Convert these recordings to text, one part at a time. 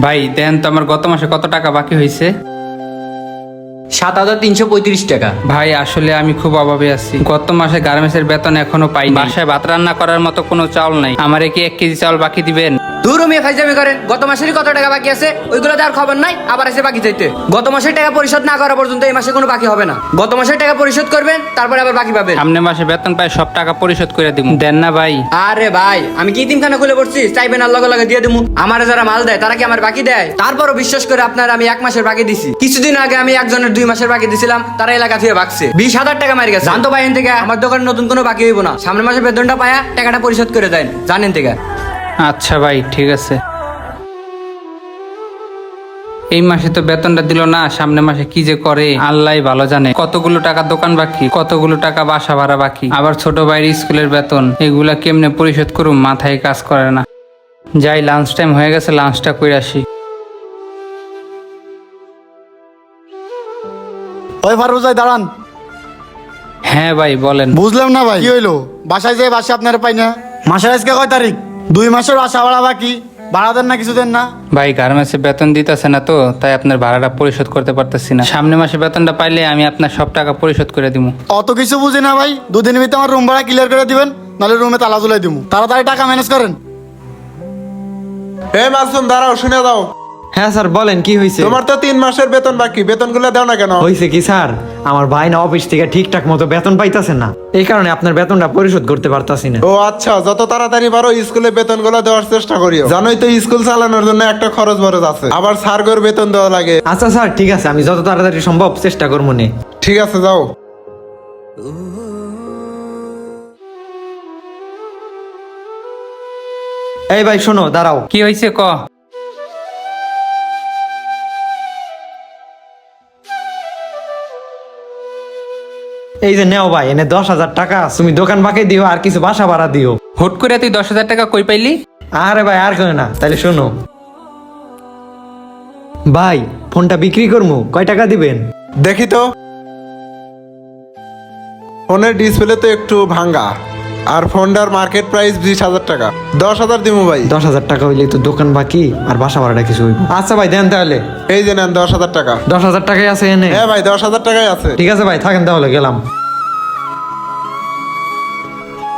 ভাই দেন তো আমার গত মাসে কত টাকা বাকি হয়েছে? সাত হাজার তিনশো পঁয়ত্রিশ টাকা। ভাই আসলে আমি খুব অভাবে আছি। গত মাসে গার্মেন্টসের বেতন এখনও পাই বাসায় ভাত রান্না করার মতো কোনো চাউল নাই। আমারে কি এক কেজি চাউল বাকি দিবেন? মেয়ে ফাইজামি করেন গত মাসেরই কত টাকা বাকি আছে ওইগুলো খবর নাই আবার এসে বাকি চাইতে। গত মাসের টাকা পরিশোধ না করা পর্যন্ত এই মাসে কোনো বাকি হবে না। গত মাসের টাকা পরিশোধ করবেন তারপরে আবার বাকি পাবেন। সামনে মাসে বেতন পাই সব টাকা পরিশোধ করে দিব। দেন না ভাই। আরে ভাই আমি কি তিনখানা খুলে পড়ছি? চাইবেন লাগে দিয়ে দেবো আমার যারা মাল দেয় তারা কি আমার বাকি দেয়? তারপরও বিশ্বাস করে আপনার আমি এক মাসের বাকি দিছি। কিছুদিন আগে আমি একজনের দুই মাসের বাকি দিছিলাম তারা এলাকা থেকে ভাগছে বিশ হাজার টাকা মারি গেছে। জানতো ভাই থেকে আমার দোকানে নতুন কোনো বাকি হইব না। সামনের মাসে বেতনটা পায়া টাকাটা পরিশোধ করে দেন জানেন থেকে। আচ্ছা ভাই ঠিক আছে। এই মাসে তো বেতনটা দিল না সামনে মাসে কি যে করে আল্লাহ ভালো জানে। কতগুলো টাকা দোকান বাকি কতগুলো টাকা বাসা ভাড়া বাকি আবার ছোট ভাইয়ের স্কুলের বেতন এগুলা কেমনে পরিশোধ করুম মাথায় কাজ করে না। যাই লাঞ্চ টাইম হয়ে গেছে লাঞ্চটা করে আসি। ওই ফারুজ ভাই দাঁড়ান। হ্যাঁ ভাই বলেন। বুঝলাম না ভাই। কি হইল? বাসায় যাই বাসা আপনারা পাই না। মাসের আজকে কয় তারিখ? দুই মাসের আশা ভাড়া বাকি। ভাড়া দেন না কিছু দেন না। ভাই গার্মেন্টসে বেতন দিতেছে না তো তাই আপনার ভাড়াটা পরিশোধ করতে পারতেছি না। সামনে মাসে বেতনটা পাইলে আমি আপনার সব টাকা পরিশোধ করে দিব অত কিছু বুঝি না ভাই দুদিন ভিতরে আমার রুম ভাড়া ক্লিয়ার করে দিবেন নাহলে রুমে তালা ঝুলাই দিব তাড়াতাড়ি টাকা ম্যানেজ করেন। এ মাসুম দাঁড়াও শুনে দাও। হ্যাঁ স্যার বলেন কি হয়েছে তোমার তো তিন মাসের বেতন বাকি বেতনগুলো দাও না কেন? হয়েছে কি স্যার? আমার ভাই না অফিস থেকে ঠিকঠাক মতো বেতন পাইতাছে না। এই কারণে আপনার বেতনটা পরিশোধ করতে পারতাছি না। ও আচ্ছা যত তাড়াতাড়ি পারো স্কুলে বেতনগুলো দেওয়ার চেষ্টা করিও। জানোই তো স্কুল চালানোর জন্য একটা খরচ বরচ আছে। আবার সার্গর বেতন দেওয়া লাগে। আচ্ছা স্যার ঠিক আছে আমি যত তাড়াতাড়ি সম্ভব চেষ্টা করব নে। ঠিক আছে যাও। এই ভাই শোনো দাঁড়াও। কি হয়েছে ক? এই যে নেও ভাই এনে দশ হাজার টাকা তুমি দোকান বাকি দিও আর কিছু বাসা ভাড়া দিও। হুট করে তুই দশ হাজার টাকা কই পাইলি? আরে ভাই আর কেউ না তাহলে শোনো। ভাই ফোনটা বিক্রি করমু কয় টাকা দিবেন? দেখি তো। ফোনের ডিসপ্লে তো একটু ভাঙ্গা। আর ফোনটার মার্কেট প্রাইস বিশ হাজার টাকা। দশ হাজার দিমু ভাই। দশ হাজার টাকা হইলে তো দোকান বাকি আর বাসা ভাড়াটা কিছু হইব। আচ্ছা ভাই দেন তাহলে। এই যে নেন দশ হাজার টাকা। দশ হাজার টাকাই আছে এনে। হ্যাঁ ভাই দশ হাজার টাকাই আছে। ঠিক আছে ভাই থাকেন তাহলে গেলাম।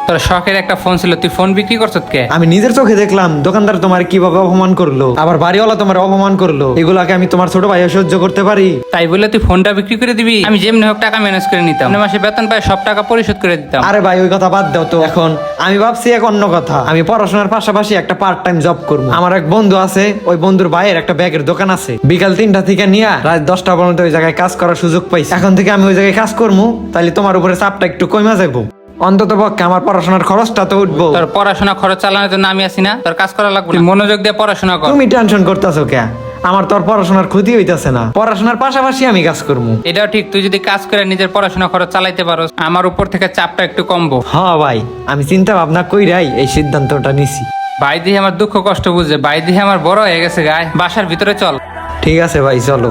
তোর শখের একটা ফোন ছিল তুই ফোন বিক্রি করছত কে? আমি নিজের চোখে দেখলাম দোকানদার তোমার কীভাবে অপমান করল আবার বাড়িওয়ালা তোমার অপমান করল এগুলাকে আমি তোমার ছোট ভাই সহ্য করতে পারি। তাই বলে তুই ফোনটা বিক্রি করে দিবি? আমি যেমনি হোক টাকা ম্যানেজ করে নিতাম। সামনে মাসে বেতন পাই সব টাকা পরিশোধ করে দিতাম। আরে ভাই ওই কথা বাদ দাও তো। এখন আমি ভাবছি এক অন্য কথা। আমি পড়াশোনার পাশাপাশি একটা পার্ট টাইম জব করব। আমার এক বন্ধু আছে ওই বন্ধুর ভাইয়ের একটা ব্যাগের দোকান আছে। বিকাল তিনটা থেকে নিয়ে রাত দশটা পর্যন্ত ওই জায়গায় কাজ করার সুযোগ পাইছি। এখন থেকে আমি ওই জায়গায় কাজ করব তাহলে তোমার উপরে চাপটা একটু কমে যাব অন্তত পক্ষে আমার পড়াশোনার খরচটা তো উঠবো। তোর পড়াশোনা খরচ চালানোর জন্য আমি আছি না তোর কাজ করা লাগবে না। তুই মনোযোগ দিয়ে পড়াশোনা কর। তুমি টেনশন করতেছো কে? আমার তোর পড়াশোনার ক্ষতি হইতাছে না। পড়াশোনার পাশাপাশি আমি কাজ করব এটাও ঠিক তুই যদি কাজ করে নিজের পড়াশোনা খরচ চালাইতে পারো আমার উপর থেকে চাপটা একটু কমবো। হ্যাঁ ভাই আমি চিন্তা ভাবনা কইরাই এই সিদ্ধান্তটা নিছি। ভাই দিয়ে আমার দুঃখ কষ্ট বুঝে ভাই দিয়ে আমার বড় হয়ে গেছে গায়ে বাসার ভিতরে চল। ঠিক আছে ভাই চলো।